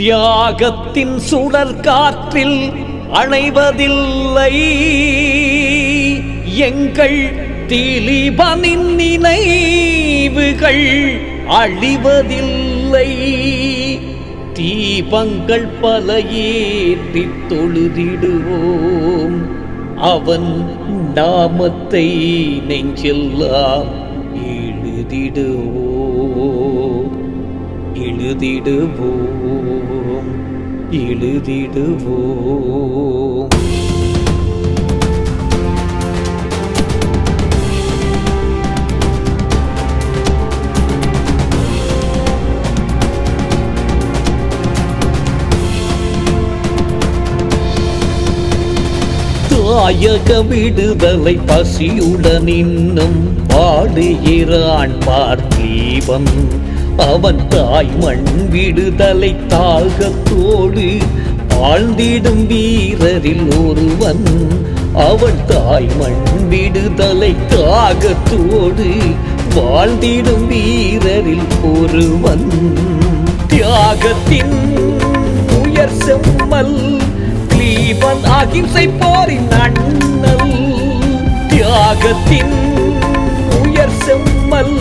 தியாகத்தின் சுடர் காற்றில் அணைவதில்லை. எங்கள் திலீபனின் நினைவுகள் அழிவதில்லை. தீபங்கள் பல ஏற்றி தொழுதிடுவோம். அவன் நாமத்தை நெஞ்செல்லாம் எழுதிடுவோம். எழுதிடுவோம். எழுதிடுவோம். தாயக விடுதலை பசியுடன் இன்னும் பாடுகிறான் பார்த்தீபன் அவன் தாய் மண் விடுதலை தாகத்தோடு ஆழ்ந்திடும் வீரரில் ஒருவன். அவன் தாய் மண் விடுதலை தாகத்தோடு வாழ்ந்திடும் வீரரில் ஒருவன். தியாகத்தின் உயர் செம்மல் கிளீவன் அகிம்சை போரின் அண்ணல். தியாகத்தின் உயர் செம்மல்.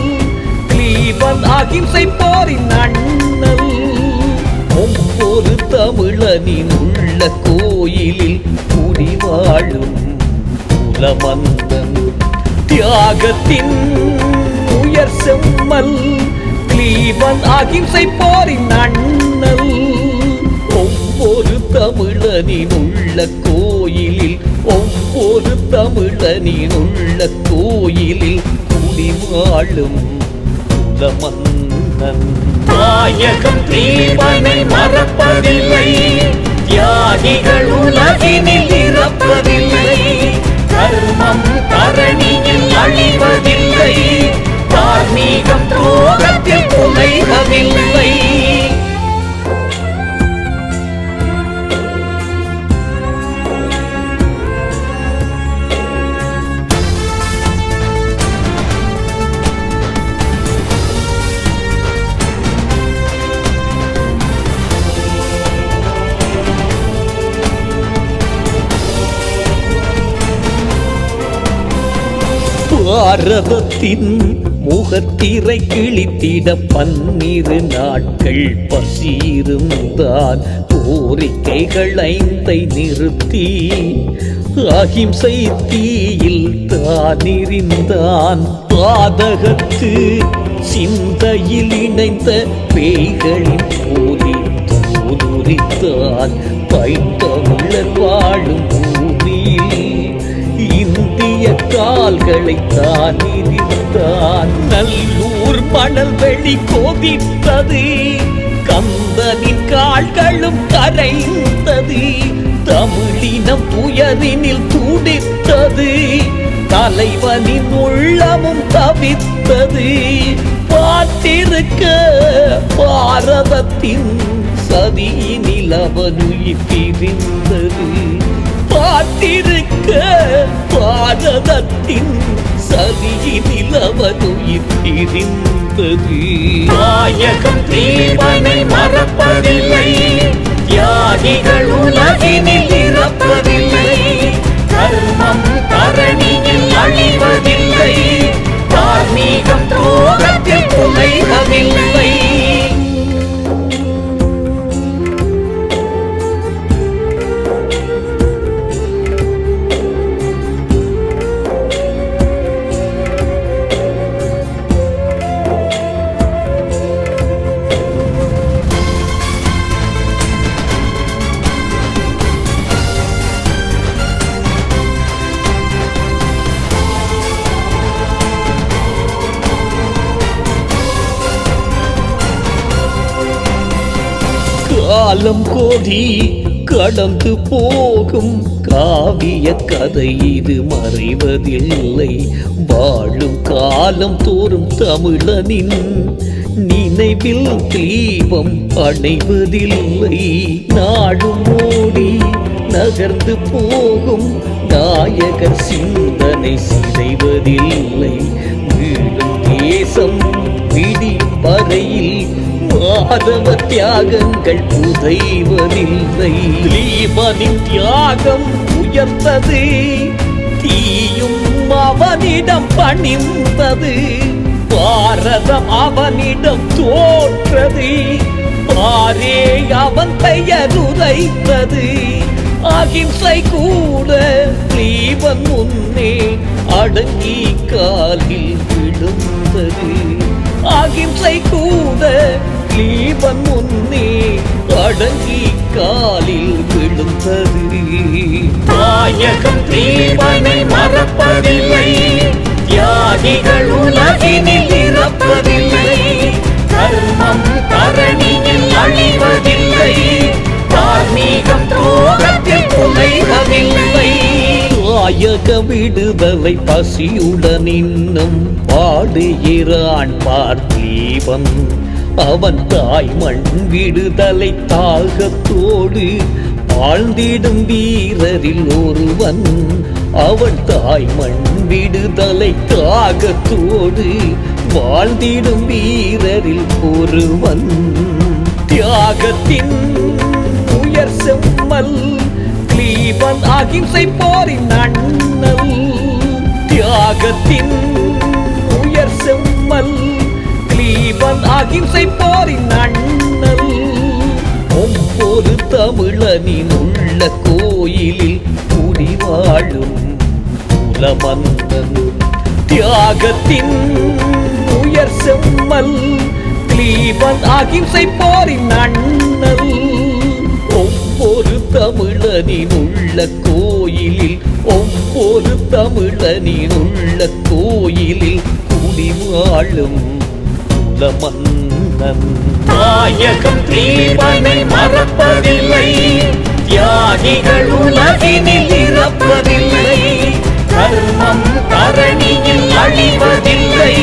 கிளீவன் அகிம்சை போரின் அண்ணல். ஒவ்வொரு தமிழனின் உள்ள கோயிலில் குடிவாழும் குலமந்தன். தியாகத்தின் உயர் செம்மல். கிளீவன் அகிம்சை போரின் அண்ணல். ஒவ்வொரு தமிழனின் உள்ள கோயிலில் ஒவ்வொரு தமிழனின் உள்ள கோயிலில் குடிவாழும் குலமன்னன். தாயகம் தீவனை மறப்பதில்லை தியாகிகள் உலகினில் இறப்பதில்லை கர்மம் தரணியில் அழி பாரதத்தின் முகத்திரை கிழித்திட பன்னிரு நாட்கள் பசியிருந்தான். கோரிக்கைகள் ஐந்தை நிறுத்தி அகிம்சை தீயில் தானிருந்தான். பாதகத்து சிந்தையில் இணைந்த பேய்களின் போலி தூதுரித்தான். பைத்தமிழர் வாழும் பூமியில் இந்திய கால்களை தான் நல்லூர் மணல் வெளி கோபித்தது. கந்தனின் கால்களும் கரைந்தது. தமிழினம் துயரினில் துடித்தது. தலைவனின் உள்ளமும் தவித்தது. பார்த்திருக்க பாரதத்தின் சதியினில் அவனுயிர் பிரிந்தது. பார்த்திருக்க பாரதத்தின் சதியினில் நாயகம் தீவனை மறப்பதில்லை. தியாகிகள் உலகினில் இறப்பதில்லை காலம் கோடி கடந்து போகும் காவிய கதை இது மறைவதில்லை. வாழும் காலம் தோறும் தமிழனின் நினைவில் தீபம் அணைவதில்லை. நாடும் ஓடி நகர்ந்து போகும் நாயகர் சிந்தனை சிதைவதில்லை. வீடும் தேசம் விடி வரையில் மாதவ தியாகங்கள் புதைவதில்லை. தீபனின் தியாகம் உயர்ந்தது. தீயும் அவனிடம் பணிந்தது. பாரதம் அவனிடம் தோற்றது பாரே அவன் பெயர் உதைத்தது அகிம்சை கூட தீபன் முன்னே அடங்கி காலில் விழுந்தது. அகிம்சை கூட தீபன் முன்னே அடங்கி காலில் விழுந்தது. தாயகம் தீபனை மறப்பதில்லை. தியாகிகள் உலகினில் இறப்பதில்லை கர்மம் தரணியில் அழிவதில்லை. தார்மீகம் துரோகத்தில் குலைவதில்லை தாயக விடுதலை பசியுடன் இன்னும் பாடுகிறான் பார்த்தீவன் அவன் தாய் மண் விடுதலை தாகத்தோடு ஆழ்ந்திடும் வீரரில் ஒருவன். அவன் தாய் மண் விடுதலை தாகத்தோடு வாழ்ந்திடும் வீரரில் ஒருவன். தியாகத்தின் உயர் செம்மல் கிளீவன் அகிம்சை போரின் அண்ணல். தியாகத்தின் உயர் செம்மல் கிளீவன் அகிம்சை போரின் அண்ணல். ஒவ்வொரு தமிழனின் உள்ள கோயிலில் குடி வாழும் குலமன்னன் தியாகத்தின் உயர் செம்மல். கிளீவன் அகிம்சை போரின் அண்ணல். ஒவ்வொரு தமிழனின் உள்ள கோயிலில் ஒவ்வொரு தமிழனின் உள்ள கோயிலில் குடி குல மன்னன் நாயகம் தீபனை மறப்பதில்லை. தியாகிகள் உலகினில் இறப்பதில்லை. தர்மம் தரணியில் அழிவதில்லை.